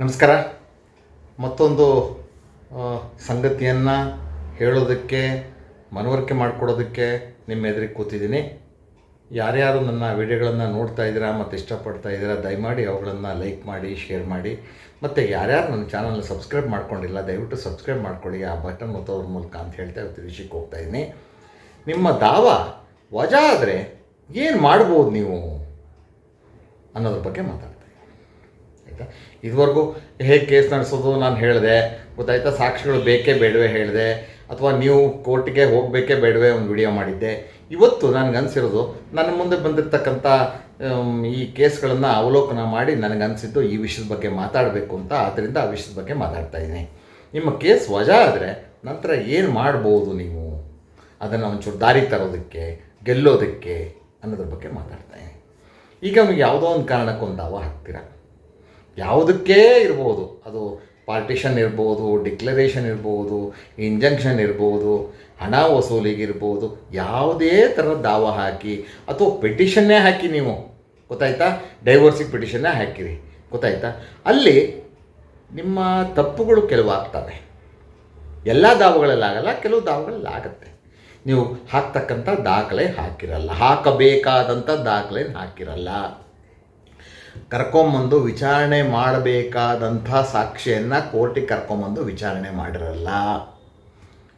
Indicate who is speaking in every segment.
Speaker 1: ನಮಸ್ಕಾರ. ಮತ್ತೊಂದು ಸಂಗತಿಯನ್ನು ಹೇಳೋದಕ್ಕೆ, ಮನವರಿಕೆ ಮಾಡಿಕೊಡೋದಕ್ಕೆ ನಿಮ್ಮ ಎದುರಿಗೆ ಕೂತಿದ್ದೀನಿ. ಯಾರ್ಯಾರು ನನ್ನ ವಿಡಿಯೋಗಳನ್ನು ನೋಡ್ತಾ ಇದ್ದೀರಾ ಮತ್ತು ಇಷ್ಟಪಡ್ತಾ ಇದ್ದೀರಾ, ದಯಮಾಡಿ ಅವುಗಳನ್ನು ಲೈಕ್ ಮಾಡಿ, ಶೇರ್ ಮಾಡಿ. ಮತ್ತು ಯಾರ್ಯಾರು ನನ್ನ ಚಾನಲ್ನ ಸಬ್ಸ್ಕ್ರೈಬ್ ಮಾಡ್ಕೊಂಡಿಲ್ಲ, ದಯವಿಟ್ಟು ಸಬ್ಸ್ಕ್ರೈಬ್ ಮಾಡ್ಕೊಳ್ಳಿ. ಆ ಬಟನ್ ಒತ್ತೋದ್ರ ಮೂಲಕ ಅಂತ ಹೇಳ್ತಾ ಇವತ್ತು ವಿಷಯಕ್ಕೆ ಹೋಗ್ತಾ ಇದ್ದೀನಿ. ನಿಮ್ಮ ದಾವ ವಜಾ ಆದರೆ ಏನು ಮಾಡ್ಬೋದು ನೀವು ಅನ್ನೋದ್ರ ಬಗ್ಗೆ ಮಾತಾಡ್ತೀನಿ. ಆಯಿತಾ ಇದುವರೆಗೂ ಹೇಗೆ ಕೇಸ್ ನಡೆಸೋದು ನಾನು ಹೇಳಿದೆ, ಗೊತ್ತಾಯ್ತಾ? ಸಾಕ್ಷಿಗಳು ಬೇಕೇ ಬೇಡವೆ ಹೇಳಿದೆ, ಅಥವಾ ನೀವು ಕೋರ್ಟಿಗೆ ಹೋಗಬೇಕೇ ಬೇಡವೆ ಒಂದು ವಿಡಿಯೋ ಮಾಡಿದ್ದೆ. ಇವತ್ತು ನನಗನ್ಸಿರೋದು, ನನ್ನ ಮುಂದೆ ಬಂದಿರತಕ್ಕಂಥ ಈ ಕೇಸ್ಗಳನ್ನು ಅವಲೋಕನ ಮಾಡಿ ನನಗನ್ಸಿದ್ದು ಈ ವಿಷಯದ ಬಗ್ಗೆ ಮಾತಾಡಬೇಕು ಅಂತ ಆದ್ದರಿಂದ ಆ ವಿಷಯದ ಬಗ್ಗೆ ಮಾತಾಡ್ತಾ ಇದ್ದೀನಿ. ನಿಮ್ಮ ಕೇಸ್ ವಜಾ ಆದರೆ ನಂತರ ಏನು ಮಾಡ್ಬೋದು ನೀವು? ಅದನ್ನು ಒಂಚೂರು ದಾರಿ ತರೋದಕ್ಕೆ, ಗೆಲ್ಲೋದಕ್ಕೆ ಅನ್ನೋದ್ರ ಬಗ್ಗೆ ಮಾತಾಡ್ತಾ ಇದ್ದೀನಿ. ಈಗ ಅವ್ನಿಗೆ ಯಾವುದೋ ಒಂದು ಕಾರಣಕ್ಕೊಂದು ದಾವ ಹಾಕ್ತೀರಾ? ಯಾವುದಕ್ಕೇ ಇರ್ಬೋದು? ಅದು ಪಾರ್ಟಿಷನ್ ಇರ್ಬೋದು ಡಿಕ್ಲರೇಷನ್ ಇರ್ಬೋದು ಇಂಜಂಕ್ಷನ್ ಇರ್ಬೋದು, ಹಣ ವಸೂಲಿಗಿರ್ಬೋದು, ಯಾವುದೇ ಥರದ ದಾವ ಹಾಕಿ ಅಥವಾ ಪಿಟಿಷನ್ನೇ ಹಾಕಿ ನೀವು. ಗೊತ್ತಾಯ್ತಾ? ಡೈವರ್ಸಿಗೆ ಪಿಟಿಷನ್ನೇ ಹಾಕಿರಿ. ಗೊತ್ತಾಯ್ತಾ? ಅಲ್ಲಿ ನಿಮ್ಮ ತಪ್ಪುಗಳು ಕೆಲವು ಆಗ್ತವೆ ಎಲ್ಲ ದಾವಗಳಲ್ಲಾಗಲ್ಲ, ಕೆಲವು ದಾವಗಳಲ್ಲಾಗತ್ತೆ. ನೀವು ಹಾಕ್ತಕ್ಕಂಥ ದಾಖಲೆ ಹಾಕಿರಲ್ಲ. ಹಾಕಬೇಕಾದಂಥ ದಾಖಲೆ ಹಾಕಿರಲ್ಲ. ಕರ್ಕೊಂಬಂದು ವಿಚಾರಣೆ ಮಾಡಬೇಕಾದಂಥ ಸಾಕ್ಷಿಯನ್ನು ಕೋರ್ಟಿಗೆ ಕರ್ಕೊಂಬಂದು ವಿಚಾರಣೆ ಮಾಡಿರಲ್ಲ.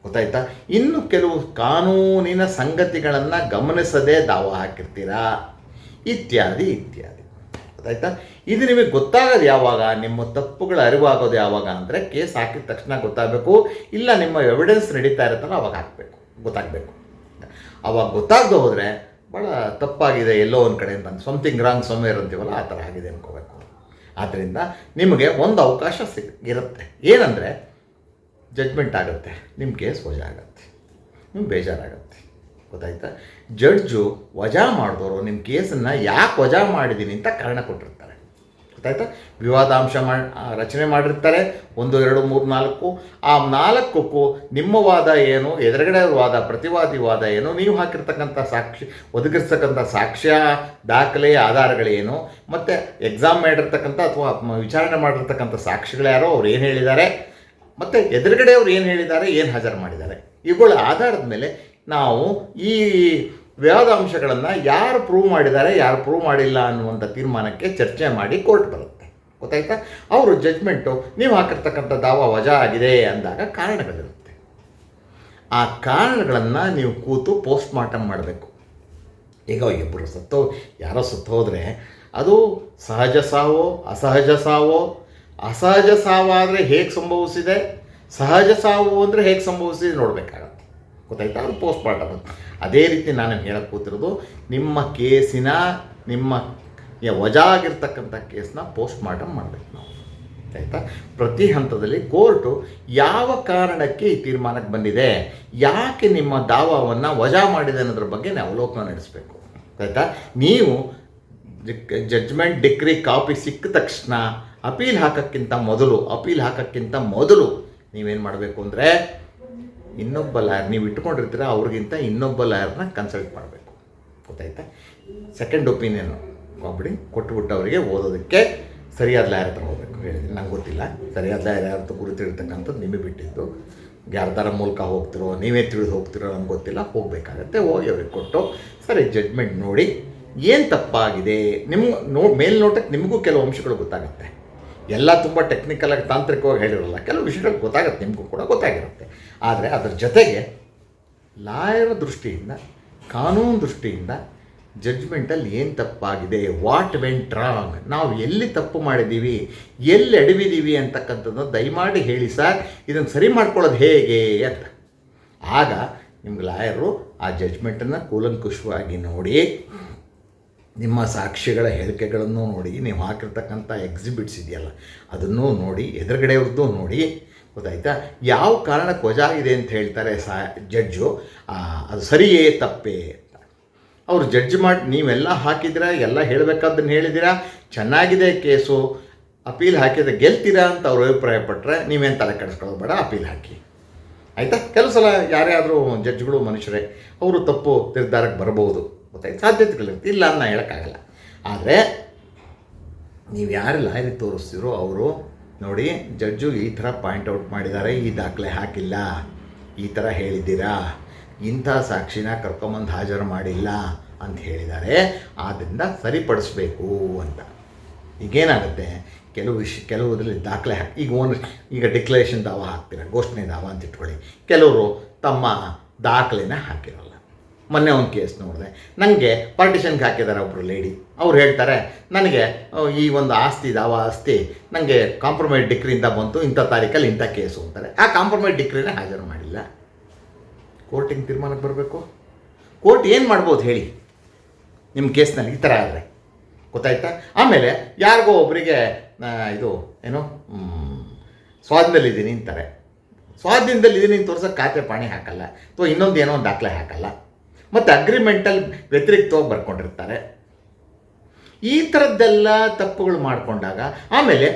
Speaker 1: ಗೊತ್ತಾಯ್ತಾ? ಇನ್ನು ಕೆಲವು ಕಾನೂನಿನ ಸಂಗತಿಗಳನ್ನು ಗಮನಿಸದೆ ದಾವ ಹಾಕಿರ್ತೀರಾ? ಇತ್ಯಾದಿ ಇತ್ಯಾದಿ. ಗೊತ್ತಾಯ್ತಾ? ಇದು ನಿಮಗೆ ಗೊತ್ತಾಗೋದು ಯಾವಾಗ? ನಿಮ್ಮ ತಪ್ಪುಗಳ ಅರಿವಾಗೋದು ಯಾವಾಗ ಅಂದರೆ ಕೇಸ್ ಹಾಕಿದ ತಕ್ಷಣ ಗೊತ್ತಾಗಬೇಕು. ಇಲ್ಲ ನಿಮ್ಮ ಎವಿಡೆನ್ಸ್ ನಡೀತಾ ಇರುತ್ತಲ್ಲ, ಅವಾಗ ಹಾಕಬೇಕು. ಗೊತ್ತಾಗಬೇಕು. ಅವಾಗ ಗೊತ್ತಾಗದೆ ಹೋದರೆ ಭಾಳ ತಪ್ಪಾಗಿದೆ, ಎಲ್ಲೋ ಒಂದು ಕಡೆ ಅಂತ. ಸಮಥಿಂಗ್ ರಾಂಗ್ ಸಮ್ವೇರ್ ಅಂತೀವಲ್ಲ, ಆ ಥರ ಆಗಿದೆ ಅನ್ಕೋಬೇಕು. ಆದ್ದರಿಂದ ನಿಮಗೆ ಒಂದು ಅವಕಾಶ ಸಿಗ ಇರುತ್ತೆ ಏನಂದರೆ ಜಡ್ಜ್ಮೆಂಟ್ ಆಗುತ್ತೆ ನಿಮ್ಮ ಕೇಸ್ ವಜಾ ಆಗುತ್ತೆ. ನಿಮ್ಗೆ ಬೇಜಾರಾಗುತ್ತೆ. ಗೊತ್ತಾಯ್ತಾ? ಜಡ್ಜು ವಜಾ ಮಾಡಿದವರು ನಿಮ್ಮ ಕೇಸನ್ನು ಯಾಕೆ ವಜಾ ಮಾಡಿದ್ದೀನಿ ಅಂತ ಕಾರಣ ಕೊಟ್ಟಿರ್ತಾರೆ. ಗೊತ್ತಾಯ್ತಾ ವಿವಾದಾಂಶ ಮಾಡಿ ರಚನೆ ಮಾಡಿರ್ತಾರೆ. ಒಂದು, ಎರಡು, ಮೂರು, ನಾಲ್ಕು. ಆ ನಾಲ್ಕಕ್ಕೂ ನಿಮ್ಮ ವಾದ ಏನು, ಎದುರುಗಡೆ ವಾದ, ಪ್ರತಿವಾದಿ ವಾದ ಏನು, ನೀವು ಹಾಕಿರ್ತಕ್ಕಂಥ ಸಾಕ್ಷಿ ಒದಗಿಸ್ತಕ್ಕಂಥ ಸಾಕ್ಷ್ಯ, ದಾಖಲೆ, ಆಧಾರಗಳೇನು, ಮತ್ತು ಎಕ್ಸಾಮ್ ಮಾಡಿರ್ತಕ್ಕಂಥ ಅಥವಾ ವಿಚಾರಣೆ ಮಾಡಿರ್ತಕ್ಕಂಥ ಸಾಕ್ಷಿಗಳ್ಯಾರೋ ಅವ್ರು ಏನು ಹೇಳಿದ್ದಾರೆ, ಮತ್ತು ಎದುರುಗಡೆ ಅವ್ರು ಏನು ಹೇಳಿದ್ದಾರೆ, ಏನು ಹಾಜರು ಮಾಡಿದ್ದಾರೆ. ಇವುಗಳ ಆಧಾರದ ಮೇಲೆ ನಾವು ಈ ವಿವಾದಾಂಶಗಳನ್ನು ಯಾರು ಪ್ರೂವ್ ಮಾಡಿದ್ದಾರೆ, ಯಾರು ಪ್ರೂವ್ ಮಾಡಿಲ್ಲ ಅನ್ನುವಂಥ ತೀರ್ಮಾನಕ್ಕೆ ಚರ್ಚೆ ಮಾಡಿ ಕೋರ್ಟ್ ಬರುತ್ತೆ. ಗೊತ್ತಾಯ್ತಾ? ಅವರು ಜಜ್ಮೆಂಟು ನೀವು ಹಾಕಿರ್ತಕ್ಕಂಥ ದಾವ ವಜಾ ಆಗಿದೆ ಅಂದಾಗ ಕಾರಣಗಳಿರುತ್ತೆ. ಆ ಕಾರಣಗಳನ್ನು ನೀವು ಕೂತು ಪೋಸ್ಟ್ ಮಾರ್ಟಮ್ ಮಾಡಬೇಕು. ಈಗ ಇಬ್ಬರು ಸತ್ತೋ, ಯಾರೋ ಸತ್ತೋದ್ರೆ ಅದು ಸಹಜ ಸಾವೋ, ಅಸಹಜ ಸಾವೋ? ಅಸಹಜ ಸಾವಾದರೆ ಹೇಗೆ ಸಂಭವಿಸಿದೆ? ಸಹಜ ಸಾವು ಅಂದರೆ ಹೇಗೆ ಸಂಭವಿಸಿದೆ ನೋಡಬೇಕಾಗತ್ತೆ. ಗೊತ್ತಾಯ್ತಾ? ಅದು ಪೋಸ್ಟ್ ಮಾರ್ಟಮ್ ಅದೇ ರೀತಿ ನಾನು ಹೇಳಕ್ಕೆ ಕೂತಿರೋದು, ನಿಮ್ಮ ಕೇಸಿನ, ನಿಮ್ಮ ವಜಾ ಆಗಿರ್ತಕ್ಕಂಥ ಕೇಸನ್ನ ಪೋಸ್ಟ್ ಮಾರ್ಟಮ್ ಮಾಡಬೇಕು ನಾವು. ಆಯಿತಾ? ಪ್ರತಿ ಹಂತದಲ್ಲಿ ಕೋರ್ಟು ಯಾವ ಕಾರಣಕ್ಕೆ ಈ ತೀರ್ಮಾನಕ್ಕೆ ಬಂದಿದೆ, ಯಾಕೆ ನಿಮ್ಮ ದಾವವನ್ನು ವಜಾ ಮಾಡಿದೆ ಅನ್ನೋದ್ರ ಬಗ್ಗೆ ನಾವು ಅವಲೋಕನ ನಡೆಸಬೇಕು. ಆಯಿತಾ? ನೀವು ಜಡ್ಜ್ಮೆಂಟ್ ಡಿಗ್ರಿ ಕಾಪಿ ಸಿಕ್ಕ ತಕ್ಷಣ ಅಪೀಲ್ ಹಾಕೋಕ್ಕಿಂತ ಮೊದಲು, ಅಪೀಲ್ ಹಾಕೋಕ್ಕಿಂತ ಮೊದಲು ನೀವೇನು ಮಾಡಬೇಕು ಅಂದರೆ ಇನ್ನೊಬ್ಬ ಲಾಯರ್, ನೀವು ಇಟ್ಕೊಂಡಿರ್ತೀರ ಅವ್ರಿಗಿಂತ ಇನ್ನೊಬ್ಬ ಲಾಯರ್ನ ಕನ್ಸಲ್ಟ್ ಮಾಡಬೇಕು. ಗೊತ್ತಾಯ್ತಾ? ಸೆಕೆಂಡ್ ಒಪಿನಿಯನ್ ಕೊಟ್ಬಿಡಿ ಕೊಟ್ಟುಬಿಟ್ಟು ಅವರಿಗೆ ಓದೋದಕ್ಕೆ ಸರಿಯಾದ ಲಾಯರ್ ಹತ್ರ ಹೋಗಬೇಕು. ಹೇಳಿದ್ರೆ ನಂಗೆ ಗೊತ್ತಿಲ್ಲ. ಸರಿಯಾದ ಲಾಯರ್ ಯಾರ ಗುರುತಿರ್ತಕ್ಕಂಥದ್ದು ನಿಮಗೆ ಬಿಟ್ಟಿದ್ದು. ಯಾರ್ದಾರ ಮೂಲಕ ಹೋಗ್ತಿರೋ, ನೀವೇ ತಿಳಿದು ಹೋಗ್ತಿರೋ ನಂಗೆ ಗೊತ್ತಿಲ್ಲ. ಹೋಗಬೇಕಾಗತ್ತೆ ಹೋಗಿ ಅವ್ರಿಗೆ ಕೊಟ್ಟು ಸರಿ ಜಡ್ಜ್ಮೆಂಟ್ ನೋಡಿ ಏನು ತಪ್ಪಾಗಿದೆ? ನಿಮ್ಗೆ ನೋ, ಮೇಲ್ನೋಟಕ್ಕೆ ನಿಮಗೂ ಕೆಲವು ಅಂಶಗಳು ಗೊತ್ತಾಗುತ್ತೆ. ಎಲ್ಲ ತುಂಬ ಟೆಕ್ನಿಕಲಾಗಿ ತಾಂತ್ರಿಕವಾಗಿ ಹೇಳಿರಲ್ಲ, ಕೆಲವು ವಿಷಯಗಳು ಗೊತ್ತಾಗುತ್ತೆ, ನಿಮಗೂ ಕೂಡ ಗೊತ್ತಾಗಿರುತ್ತೆ. ಆದರೆ ಅದರ ಜೊತೆಗೆ ಲಾಯರ ದೃಷ್ಟಿಯಿಂದ, ಕಾನೂನು ದೃಷ್ಟಿಯಿಂದ ಜಡ್ಜ್ಮೆಂಟಲ್ಲಿ ಏನು ತಪ್ಪಾಗಿದೆ ವಾಟ್ ವೆಂಟ್ ರಾಂಗ್ ನಾವು ಎಲ್ಲಿ ತಪ್ಪು ಮಾಡಿದ್ದೀವಿ ಎಲ್ಲಿ ಎಡವಿದ್ದೀವಿ ಅಂತಕ್ಕಂಥದ್ದು ದಯಮಾಡಿ ಹೇಳಿ ಸರ್, ಇದನ್ನು ಸರಿ ಮಾಡ್ಕೊಳ್ಳೋದು ಹೇಗೆ ಅಂತ. ಆಗ ನಿಮ್ಗೆ ಲಾಯರು ಆ ಜಡ್ಜ್ಮೆಂಟನ್ನು ಕೂಲಂಕುಷವಾಗಿ ನೋಡಿ ನಿಮ್ಮ ಸಾಕ್ಷಿಗಳ ಹೇಳಿಕೆಗಳನ್ನು ನೋಡಿ, ನೀವು ಹಾಕಿರ್ತಕ್ಕಂಥ ಎಕ್ಸಿಬಿಟ್ಸ್ ಇದೆಯಲ್ಲ, ಅದನ್ನು ನೋಡಿ, ಎದುರುಗಡೆಯವ್ರದ್ದು ನೋಡಿ, ಗೊತ್ತಾಯ್ತಾ? ಯಾವ ಕಾರಣಕ್ಕೆ ವಜಾ ಇದೆ ಅಂತ ಹೇಳ್ತಾರೆ ಸಾ ಜಡ್ಜು ಅದು ಸರಿಯೇ ತಪ್ಪೇ ಅಂತ. ಅವರು ಜಡ್ಜ್ ಮಾಡಿ, ನೀವೆಲ್ಲ ಹಾಕಿದ್ದೀರಾ, ಎಲ್ಲ ಹೇಳಬೇಕಾದ್ದನ್ನು ಹೇಳಿದ್ದೀರಾ? ಚೆನ್ನಾಗಿದೆ ಕೇಸು, ಅಪೀಲ್ ಹಾಕಿದ್ರೆ ಗೆಲ್ತೀರಾ ಅಂತ ಅವ್ರು ಅಭಿಪ್ರಾಯ ಪಟ್ಟರೆ ನೀವೇನು ತಲೆ ಕೆಡಿಸ್ಕೊಳ್ಳೋದು ಬೇಡ, ಅಪೀಲ್ ಹಾಕಿ. ಆಯಿತಾ? ಕೆಲವು ಸಲ ಯಾರೇ ಆದರೂ ಜಡ್ಜ್ಗಳು ಮನುಷ್ಯರೇ, ಅವರು ತಪ್ಪು ನಿರ್ಧಾರಕ್ಕೆ ಬರ್ಬೋದು. ಗೊತ್ತಾಯ್ತು. ಸಾಧ್ಯತೆಗಳಿರುತ್ತೆ ಇಲ್ಲ ಅಂತ ಹೇಳೋಕ್ಕಾಗಲ್ಲ. ಆದರೆ ನೀವು ಯಾರು ಲಾಯರಿ ತೋರಿಸ್ತೀರೋ ಅವರು ನೋಡಿ, ಜಡ್ಜು ಈ ಥರ ಪಾಯಿಂಟ್ ಔಟ್ ಮಾಡಿದ್ದಾರೆ, ಈ ದಾಖಲೆ ಹಾಕಿಲ್ಲ. ಈ ಥರ ಹೇಳಿದ್ದೀರಾ? ಇಂಥ ಸಾಕ್ಷಿನ ಕರ್ಕೊಂಬಂದು ಹಾಜರು ಮಾಡಿಲ್ಲ ಅಂತ ಹೇಳಿದ್ದಾರೆ. ಆದ್ದರಿಂದ ಸರಿಪಡಿಸ್ಬೇಕು ಅಂತ. ಈಗೇನಾಗುತ್ತೆ? ಕೆಲವು ವಿಷಯ ಕೆಲವುದ್ರಲ್ಲಿ ದಾಖಲೆ ಹಾಕಿ, ಈಗ ಓನ್, ಈಗ ಡಿಕ್ಲರೇಷನ್ ದಾವ ಹಾಕ್ತೀರ? ಘೋಷಣೆ ದಾವ ಅಂತ ಇಟ್ಕೊಳ್ಳಿ. ಕೆಲವರು ತಮ್ಮ ದಾಖಲೆನ ಹಾಕಿರಲ್ಲ. ಮೊನ್ನೆ ಒಂದು ಕೇಸ್ ನೋಡಿದೆ. ನನಗೆ ಪಾರ್ಟಿಷನ್ಗೆ ಹಾಕಿದ್ದಾರೆ ಒಬ್ಬರು ಲೇಡಿ ಅವ್ರು ಹೇಳ್ತಾರೆ, ನನಗೆ ಈ ಒಂದು ಆಸ್ತಿ ದಾವ ಆಸ್ತಿ ನನಗೆ ಕಾಂಪ್ರಮೈಸ್ ಡಿಕ್ರಿಯಿಂದ ಬಂತು, ಇಂಥ ತಾರೀಕಲ್ಲಿ ಇಂಥ ಕೇಸು, ಅಂತಾರೆ. ಆ ಕಾಂಪ್ರಮೈಸ್ ಡಿಗ್ರಿನೇ ಹಾಜರು ಮಾಡಿಲ್ಲ. ಕೋರ್ಟಿಂಗ್ ತೀರ್ಮಾನಕ್ಕೆ ಬರಬೇಕು? ಕೋರ್ಟ್ ಏನು ಮಾಡ್ಬೋದು ಹೇಳಿ? ನಿಮ್ಮ ಕೇಸ್ನಲ್ಲಿ ಈ ಥರ ಆದರೆ. ಗೊತ್ತಾಯ್ತಾ? ಆಮೇಲೆ ಯಾರಿಗೋ ಒಬ್ಬರಿಗೆ ಇದು, ಏನು ಸ್ವಾಧೀನದಲ್ಲಿದ್ದೀನಿ ಅಂತಾರೆ. ಸ್ವಾಧೀನದಲ್ಲಿದ್ದೀನಿ ಇದೀನಿ ತೋರ್ಸೋಕೆ ಖಾತೆ ಪಾಣಿ ಹಾಕಲ್ಲ. ಅಥವಾ ಇನ್ನೊಂದು ಏನೋ ಒಂದು ದಾಖಲೆ ಹಾಕಲ್ಲ. ಮತ್ತು ಅಗ್ರಿಮೆಂಟಲ್ಲಿ ವ್ಯತಿರಿಕ್ತವಾಗಿ ಬರ್ಕೊಂಡಿರ್ತಾರೆ. ಈ ಥರದ್ದೆಲ್ಲ ತಪ್ಪುಗಳು ಮಾಡಿಕೊಂಡಾಗ ಆಮೇಲೆ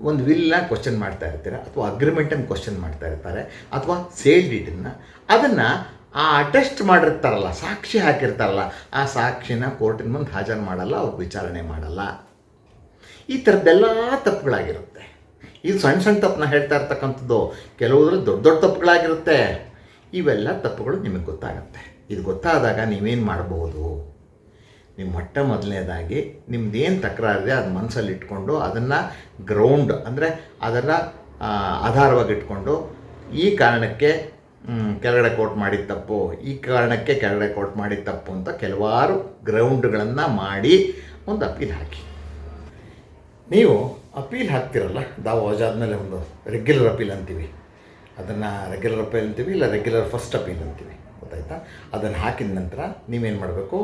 Speaker 1: ಒಂದು ವಿಲ್ನ ಕ್ವಶನ್ ಮಾಡ್ತಾ ಇರ್ತೀರ, ಅಥವಾ ಅಗ್ರಿಮೆಂಟನ್ನು ಕ್ವಶನ್ ಮಾಡ್ತಾ ಇರ್ತಾರೆ, ಅಥವಾ ಸೇಲ್ ಡೀಟನ್ನು ಅದನ್ನು ಆ ಅಟೆಸ್ಟ್ ಮಾಡಿರ್ತಾರಲ್ಲ, ಸಾಕ್ಷಿ ಹಾಕಿರ್ತಾರಲ್ಲ, ಆ ಸಾಕ್ಷಿನ ಕೋರ್ಟಿನ ಮುಂದೆ ಹಾಜರು ಮಾಡಲ್ಲ, ಅವ್ರು ವಿಚಾರಣೆ ಮಾಡಲ್ಲ. ಈ ಥರದ್ದೆಲ್ಲ ತಪ್ಪುಗಳಾಗಿರುತ್ತೆ. ಇದು ಸಣ್ಣ ಸಣ್ಣ ತಪ್ಪನ್ನ ಹೇಳ್ತಾ ಇರ್ತಕ್ಕಂಥದ್ದು, ಕೆಲವುದ್ರಲ್ಲಿ ದೊಡ್ಡ ದೊಡ್ಡ ತಪ್ಪುಗಳಾಗಿರುತ್ತೆ. ಇವೆಲ್ಲ ತಪ್ಪುಗಳು ನಿಮಗೆ ಗೊತ್ತಾಗುತ್ತೆ. ಇದು ಗೊತ್ತಾದಾಗ ನೀವೇನು ಮಾಡ್ಬೋದು? ನಿಮ್ಮ ಮೊಟ್ಟ ಮೊದಲನೇದಾಗಿ ಏನು ತಕರಾರಿದೆ ಅದು ಮನಸ್ಸಲ್ಲಿ ಇಟ್ಕೊಂಡು ಅದನ್ನು ಗ್ರೌಂಡ್ ಅಂದರೆ ಅದನ್ನು ಆಧಾರವಾಗಿ ಇಟ್ಕೊಂಡು ಈ ಕಾರಣಕ್ಕೆ ಕೆಳಗಡೆ ಕೋರ್ಟ್ ಮಾಡಿದ ತಪ್ಪು, ಈ ಕಾರಣಕ್ಕೆ ಕೆಳಗಡೆ ಕೋರ್ಟ್ ಮಾಡಿದ ತಪ್ಪು ಅಂತ ಕೆಲವಾರು ಗ್ರೌಂಡ್ಗಳನ್ನು ಮಾಡಿ ಒಂದು ಅಪೀಲ್ ಹಾಕಿ. ನೀವು ಅಪೀಲ್ ಹಾಕ್ತಿರಲ್ಲ ತಾವು ವಜಾದ್ಮೇಲೆ ಒಂದು ರೆಗ್ಯುಲರ್ ಅಪೀಲ್ ಅಂತೀವಿ. ಅದನ್ನು ರೆಗ್ಯುಲರ್ ಅಪೀಲ್ ಅಂತೀವಿ, ಇಲ್ಲ ರೆಗ್ಯುಲರ್ ಫಸ್ಟ್ ಅಪೀಲ್ ಅಂತೀವಿ, ಗೊತ್ತಾಯ್ತಾ? ಅದನ್ನು ಹಾಕಿದ ನಂತರ ನೀವೇನು ಮಾಡಬೇಕು?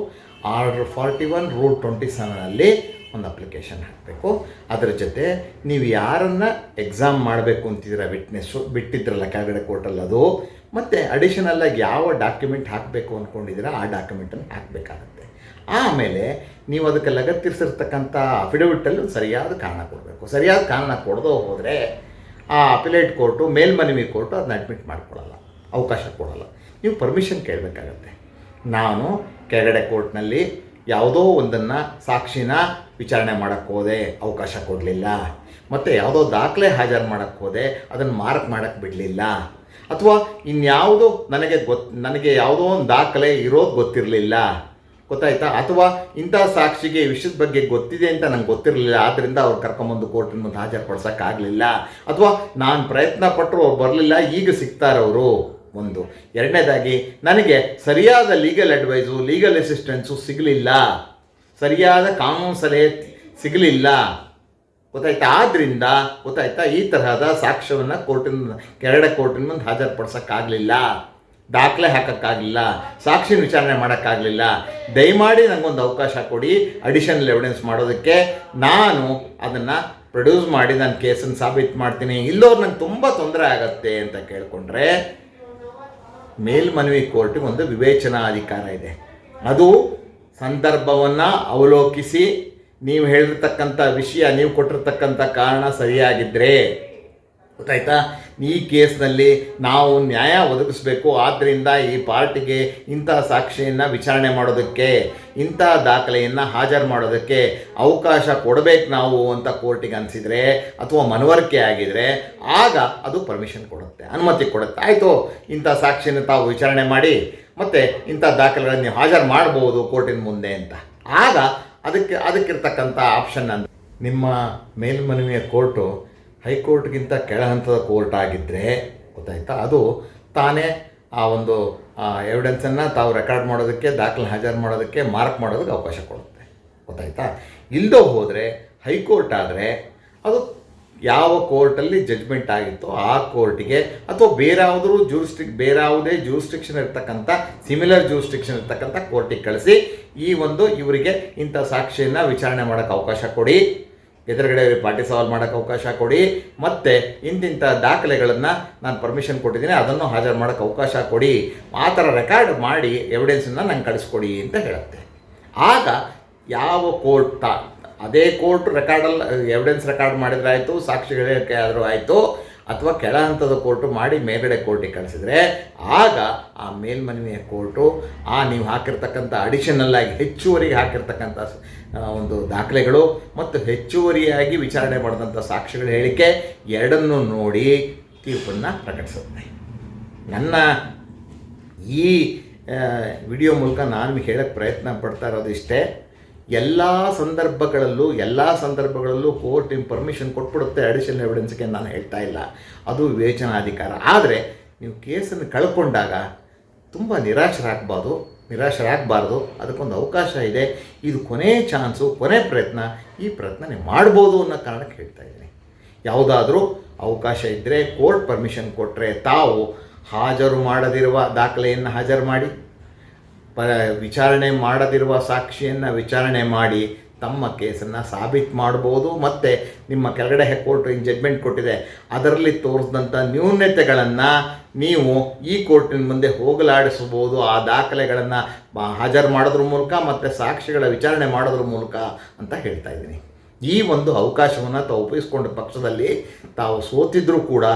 Speaker 1: Order forty one rule twenty ಸೆವೆನಲ್ಲಿ ಒಂದು ಅಪ್ಲಿಕೇಶನ್ ಹಾಕಬೇಕು. ಅದರ ಜೊತೆ ನೀವು ಯಾರನ್ನು ಎಕ್ಸಾಮ್ ಮಾಡಬೇಕು ಅಂತಿದ್ದೀರ ವಿಟ್ನೆಸ್ಸು ಬಿಟ್ಟಿದ್ರಲ್ಲ ಕೆಳಗಡೆ ಕೋರ್ಟಲ್ಲಿ ಅದು, ಮತ್ತು ಅಡಿಷನಲ್ಲಾಗಿ ಯಾವ ಡಾಕ್ಯುಮೆಂಟ್ ಹಾಕಬೇಕು ಅಂದ್ಕೊಂಡಿದ್ದೀರಾ ಆ ಡಾಕ್ಯುಮೆಂಟನ್ನು ಹಾಕಬೇಕಾಗತ್ತೆ. ಆಮೇಲೆ ನೀವು ಅದಕ್ಕೆ ಲಗತ್ತಿರಿಸಿರ್ತಕ್ಕಂಥ ಅಫಿಡವಿಟಲ್ಲಿ ಸರಿಯಾದ ಕಾರಣ ಕೊಡಬೇಕು. ಸರಿಯಾದ ಕಾರಣ ಕೊಡದೋ ಹೋದರೆ ಆ ಅಪಿಲೇಟ್ ಕೋರ್ಟು, ಮೇಲ್ಮನವಿ ಕೋರ್ಟು ಅದನ್ನ ಅಡ್ಮಿಟ್ ಮಾಡ್ಕೊಳ್ಳಲ್ಲ ಅವಕಾಶ ಕೊಡಲ್ಲ. ನೀವು ಪರ್ಮಿಷನ್ ಕೇಳಬೇಕಾಗತ್ತೆ. ನಾನು ಕೆಳಗಡೆ ಕೋರ್ಟ್ನಲ್ಲಿ ಯಾವುದೋ ಒಂದನ್ನು ಸಾಕ್ಷಿನ ವಿಚಾರಣೆ ಮಾಡೋಕ್ಕೆ ಹೋದೆ, ಅವಕಾಶ ಕೊಡಲಿಲ್ಲ. ಮತ್ತು ಯಾವುದೋ ದಾಖಲೆ ಹಾಜರು ಮಾಡೋಕ್ಕೆ ಹೋದೆ, ಅದನ್ನು ಮಾರ್ಕ್ ಮಾಡೋಕ್ಕೆ ಬಿಡಲಿಲ್ಲ. ಅಥವಾ ಇನ್ಯಾವುದೋ ನನಗೆ ಗೊತ್ತು ನನಗೆ ಯಾವುದೋ ಒಂದು ದಾಖಲೆ ಇರೋದು ಗೊತ್ತಿರಲಿಲ್ಲ. ಗೊತ್ತಾಯ್ತಾ? ಅಥವಾ ಇಂಥ ಸಾಕ್ಷಿಗೆ ಈ ವಿಷಯದ ಬಗ್ಗೆ ಗೊತ್ತಿದೆ ಅಂತ ನಂಗೆ ಗೊತ್ತಿರಲಿಲ್ಲ ಆದ್ದರಿಂದ ಅವ್ರು ಕರ್ಕೊಂಬಂದು ಕೋರ್ಟಿನ ಮುಂದೆ ಹಾಜರುಪಡಿಸೋಕ್ಕಾಗಲಿಲ್ಲ ಅಥವಾ ನಾನು ಪ್ರಯತ್ನ ಪಟ್ಟರು ಅವ್ರು ಬರಲಿಲ್ಲ, ಈಗ ಸಿಗ್ತಾರವರು ಒಂದು. ಎರಡನೇದಾಗಿ, ನನಗೆ ಸರಿಯಾದ ಲೀಗಲ್ ಅಡ್ವೈಸು ಲೀಗಲ್ ಅಸಿಸ್ಟೆನ್ಸು ಸಿಗಲಿಲ್ಲ. ಸರಿಯಾದ ಕಾನೂನು ಸಲಹೆ ಸಿಗಲಿಲ್ಲ. ಗೊತ್ತಾಯ್ತಾ? ಆದ್ದರಿಂದ ಗೊತ್ತಾಯ್ತಾ? ಈ ತರಹದ ಸಾಕ್ಷ್ಯವನ್ನು ಕೋರ್ಟಿನ ಕೆರಡ ಕೋರ್ಟಿನ ಮುಂದೆ ಹಾಜರುಪಡಿಸೋಕ್ಕಾಗಲಿಲ್ಲ ದಾಖಲೆ ಹಾಕೋಕ್ಕಾಗಲಿಲ್ಲ, ಸಾಕ್ಷಿ ವಿಚಾರಣೆ ಮಾಡೋಕ್ಕಾಗಲಿಲ್ಲ. ದಯಮಾಡಿ ನನಗೊಂದು ಅವಕಾಶ ಕೊಡಿ ಅಡಿಷನಲ್ ಎವಿಡೆನ್ಸ್ ಮಾಡೋದಕ್ಕೆ ನಾನು ಅದನ್ನು ಪ್ರೊಡ್ಯೂಸ್ ಮಾಡಿ, ನಾನು ಕೇಸನ್ನು ಸಾಬೀತು ಮಾಡ್ತೀನಿ. ಇಲ್ಲೋರು ನಂಗೆ ತುಂಬ ತೊಂದರೆ ಆಗತ್ತೆ ಅಂತ ಕೇಳಿಕೊಂಡ್ರೆ ಮೇಲ್ಮನವಿ ಕೋರ್ಟಿಗೆ ಒಂದು ವಿವೇಚನಾ ಅಧಿಕಾರ ಇದೆ. ಅದು ಸಂದರ್ಭವನ್ನು ಅವಲೋಕಿಸಿ, ನೀವು ಹೇಳಿರ್ತಕ್ಕಂಥ ವಿಷಯ, ನೀವು ಕೊಟ್ಟಿರ್ತಕ್ಕಂಥ ಕಾರಣ ಸರಿಯಾಗಿದ್ದರೆ ಗೊತ್ತಾಯ್ತಾ? ಈ ಕೇಸ್ನಲ್ಲಿ ನಾವು ನ್ಯಾಯ ಒದಗಿಸಬೇಕು. ಆದ್ದರಿಂದ ಈ ಪಾರ್ಟಿಗೆ ಇಂಥ ಸಾಕ್ಷಿಯನ್ನು ವಿಚಾರಣೆ ಮಾಡೋದಕ್ಕೆ ಇಂಥ ದಾಖಲೆಯನ್ನು ಹಾಜರು ಮಾಡೋದಕ್ಕೆ ಅವಕಾಶ ಕೊಡಬೇಕು ನಾವು ಅಂತ ಕೋರ್ಟಿಗೆ ಅನಿಸಿದರೆ ಅಥವಾ ಮನವರಿಕೆ ಆಗಿದರೆ ಆಗ ಅದು ಪರ್ಮಿಷನ್ ಕೊಡುತ್ತೆ, ಅನುಮತಿ ಕೊಡುತ್ತೆ. ಆಯಿತು, ಇಂಥ ಸಾಕ್ಷಿಯನ್ನು ತಾವು ವಿಚಾರಣೆ ಮಾಡಿ, ಮತ್ತು ಇಂಥ ದಾಖಲೆಗಳನ್ನು ನೀವು ಹಾಜರು ಮಾಡ್ಬೋದು ಕೋರ್ಟಿನ ಮುಂದೆ ಅಂತ. ಆಗ ಅದಕ್ಕೆ, ಅದಕ್ಕಿರ್ತಕ್ಕಂಥ ಆಪ್ಷನ್ ಅಂತ ನಿಮ್ಮ ಮೇಲ್ಮನವಿಯ ಕೋರ್ಟು ಹೈಕೋರ್ಟ್ಗಿಂತ ಕೆಳ ಹಂತದ ಕೋರ್ಟ್ ಆಗಿದ್ದರೆ ಗೊತ್ತಾಯ್ತಾ? ಅದು ತಾನೇ ಆ ಒಂದು ಎವಿಡೆನ್ಸನ್ನು ತಾವು ರೆಕಾರ್ಡ್ ಮಾಡೋದಕ್ಕೆ, ದಾಖಲೆ ಹಾಜರು ಮಾಡೋದಕ್ಕೆ ಮಾರ್ಕ್ ಮಾಡೋದಕ್ಕೆ ಅವಕಾಶ ಕೊಡುತ್ತೆ. ಗೊತ್ತಾಯ್ತಾ? ಇಲ್ಲದೋ ಹೋದರೆ, ಹೈಕೋರ್ಟ್ ಆದರೆ, ಅದು ಯಾವ ಕೋರ್ಟಲ್ಲಿ ಜಡ್ಜ್ಮೆಂಟ್ ಆಗಿತ್ತೋ ಆ ಕೋರ್ಟಿಗೆ, ಅಥವಾ ಬೇರೆ ಯಾವುದಾದ್ರು ಜೂರಿಸ್ಟಿಕ್ ಬೇರೆ ಯಾವುದೇ ಜೂರಿಸ್ಟಿಕ್ಷನ್ ಇರ್ತಕ್ಕಂಥ ಸಿಮಿಲರ್ ಜೂರಿಸ್ಟಿಕ್ಷನ್ ಇರ್ತಕ್ಕಂಥ ಕೋರ್ಟಿಗೆ ಕಳಿಸಿ, ಈ ಒಂದು ಇವರಿಗೆ ಇಂಥ ಸಾಕ್ಷಿಯನ್ನು ವಿಚಾರಣೆ ಮಾಡೋಕ್ಕೆ ಅವಕಾಶ ಕೊಡಿ. ಎದುರುಗಡೆ ಪಾರ್ಟಿ ಸಾಲ್ವ್ ಮಾಡೋಕ್ಕೆ ಅವಕಾಶ ಕೊಡಿ. ಮತ್ತು ಇಂತಿಂಥ ದಾಖಲೆಗಳನ್ನು ನಾನು ಪರ್ಮಿಷನ್ ಕೊಟ್ಟಿದ್ದೀನಿ, ಅದನ್ನು ಹಾಜರು ಮಾಡೋಕ್ಕೆ ಅವಕಾಶ ಕೊಡಿ. ಆ ಥರ ರೆಕಾರ್ಡ್ ಮಾಡಿ ಎವಿಡೆನ್ಸನ್ನು ನಂಗೆ ಕಳಿಸ್ಕೊಡಿ ಅಂತ ಹೇಳುತ್ತೆ. ಆಗ ಯಾವ ಕೋರ್ಟ್ ಅದೇ ಕೋರ್ಟ್ ರೆಕಾರ್ಡಲ್ಲಿ ಎವಿಡೆನ್ಸ್ ರೆಕಾರ್ಡ್ ಮಾಡಿದ್ರೆ ಆಯಿತು ಸಾಕ್ಷಿಗಳಿಗೆ ಆದರೂ ಆಯಿತು ಅಥವಾ ಕೆಳ ಹಂತದ ಕೋರ್ಟು ಮಾಡಿ ಮೇಲ್ಗಡೆ ಕೋರ್ಟಿಗೆ ಕಳಿಸಿದ್ರೆ, ಆಗ ಆ ಮೇಲ್ಮನವಿಯ ಕೋರ್ಟು, ಆ ನೀವು ಹಾಕಿರ್ತಕ್ಕಂಥ ಅಡಿಷನಲ್ ಆಗಿ ಹೆಚ್ಚುವರಿಗೆ ಹಾಕಿರ್ತಕ್ಕಂಥ ಒಂದು ದಾಖಲೆಗಳು ಮತ್ತು ಹೆಚ್ಚುವರಿಯಾಗಿ ವಿಚಾರಣೆ ಮಾಡಿದಂಥ ಸಾಕ್ಷಿಗಳ ಹೇಳಿಕೆ ಎರಡನ್ನೂ ನೋಡಿ ತೀರ್ಪನ್ನು ಪ್ರಕಟಿಸುತ್ತೆ. ನನ್ನ ಈ ವಿಡಿಯೋ ಮೂಲಕ ನಾನು ಹೇಳಕ್ಕೆ ಪ್ರಯತ್ನ ಪಡ್ತಾ ಇರೋದು ಇಷ್ಟೇ. ಎಲ್ಲ ಸಂದರ್ಭಗಳಲ್ಲೂ ಎಲ್ಲ ಸಂದರ್ಭಗಳಲ್ಲೂ ಕೋರ್ಟ್ ನಿಮ್ಮ ಪರ್ಮಿಷನ್ ಕೊಟ್ಬಿಡುತ್ತೆ ಅಡಿಷನಲ್ ಎವಿಡೆನ್ಸ್ಗೆ ನಾನು ಹೇಳ್ತಾ ಇಲ್ಲ. ಅದು ವಿವೇಚನಾಧಿಕಾರ. ಆದರೆ ನೀವು ಕೇಸನ್ನು ಕಳ್ಕೊಂಡಾಗ ತುಂಬ ನಿರಾಶರಾಗಬಾರ್ದು ನಿರಾಶರಾಗಬಾರ್ದು. ಅದಕ್ಕೊಂದು ಅವಕಾಶ ಇದೆ. ಇದು ಕೊನೆ ಚಾನ್ಸು ಕೊನೆ ಪ್ರಯತ್ನ. ಈ ಪ್ರಯತ್ನ ನೀವು ಮಾಡ್ಬೋದು ಅನ್ನೋ ಕಾರಣಕ್ಕೆ ಹೇಳ್ತಾ ಇದ್ದೀನಿ. ಯಾವುದಾದ್ರೂ ಅವಕಾಶ ಇದ್ದರೆ ಕೋರ್ಟ್ ಪರ್ಮಿಷನ್ ಕೊಟ್ಟರೆ ತಾವು ಹಾಜರು ಮಾಡದಿರುವ ದಾಖಲೆಯನ್ನು ಹಾಜರು ಮಾಡಿ. ಪ ವಿಚಾರಣೆ ಮಾಡದಿರುವ ಸಾಕ್ಷಿಯನ್ನು ವಿಚಾರಣೆ ಮಾಡಿ ತಮ್ಮ ಕೇಸನ್ನು ಸಾಬೀತು ಮಾಡ್ಬೋದು. ಮತ್ತು ನಿಮ್ಮ ಕೆಳಗಡೆ ಕೋರ್ಟ್ ಜಡ್ಮೆಂಟ್ ಕೊಟ್ಟಿದೆ, ಅದರಲ್ಲಿ ತೋರಿಸಿದಂಥ ನ್ಯೂನತೆಗಳನ್ನು ನೀವು ಈ ಕೋರ್ಟಿನ ಮುಂದೆ ಹೋಗಲಾಡಿಸಬಹುದು. ಆ ದಾಖಲೆಗಳನ್ನು ಹಾಜರು ಮಾಡೋದ್ರ ಮೂಲಕ ಮತ್ತು ಸಾಕ್ಷಿಗಳ ವಿಚಾರಣೆ ಮಾಡೋದ್ರ ಮೂಲಕ ಅಂತ ಹೇಳ್ತಾ ಇದ್ದೀನಿ. ಈ ಒಂದು ಅವಕಾಶವನ್ನು ತಾವು ಉಪಯೋಗಿಸ್ಕೊಂಡ ಪಕ್ಷದಲ್ಲಿ ತಾವು ಸೋತಿದ್ರೂ ಕೂಡ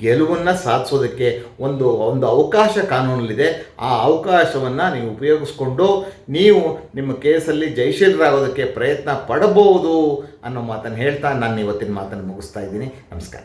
Speaker 1: ಗೆಲುವನ್ನು ಸಾಧಿಸೋದಕ್ಕೆ ಒಂದು ಒಂದು ಅವಕಾಶ ಕಾನೂನಲ್ಲಿದೆ. ಆ ಅವಕಾಶವನ್ನು ನೀವು ಉಪಯೋಗಿಸ್ಕೊಂಡು ನೀವು ನಿಮ್ಮ ಕೇಸಲ್ಲಿ ಜಯಶೀಲರಾಗೋದಕ್ಕೆ ಪ್ರಯತ್ನ ಪಡಬಹುದು ಅನ್ನೋ ಮಾತನ್ನು ಹೇಳ್ತಾ ನಾನು ಇವತ್ತಿನ ಮಾತನ್ನು ಮುಗಿಸ್ತಾ ಇದ್ದೀನಿ. ನಮಸ್ಕಾರ.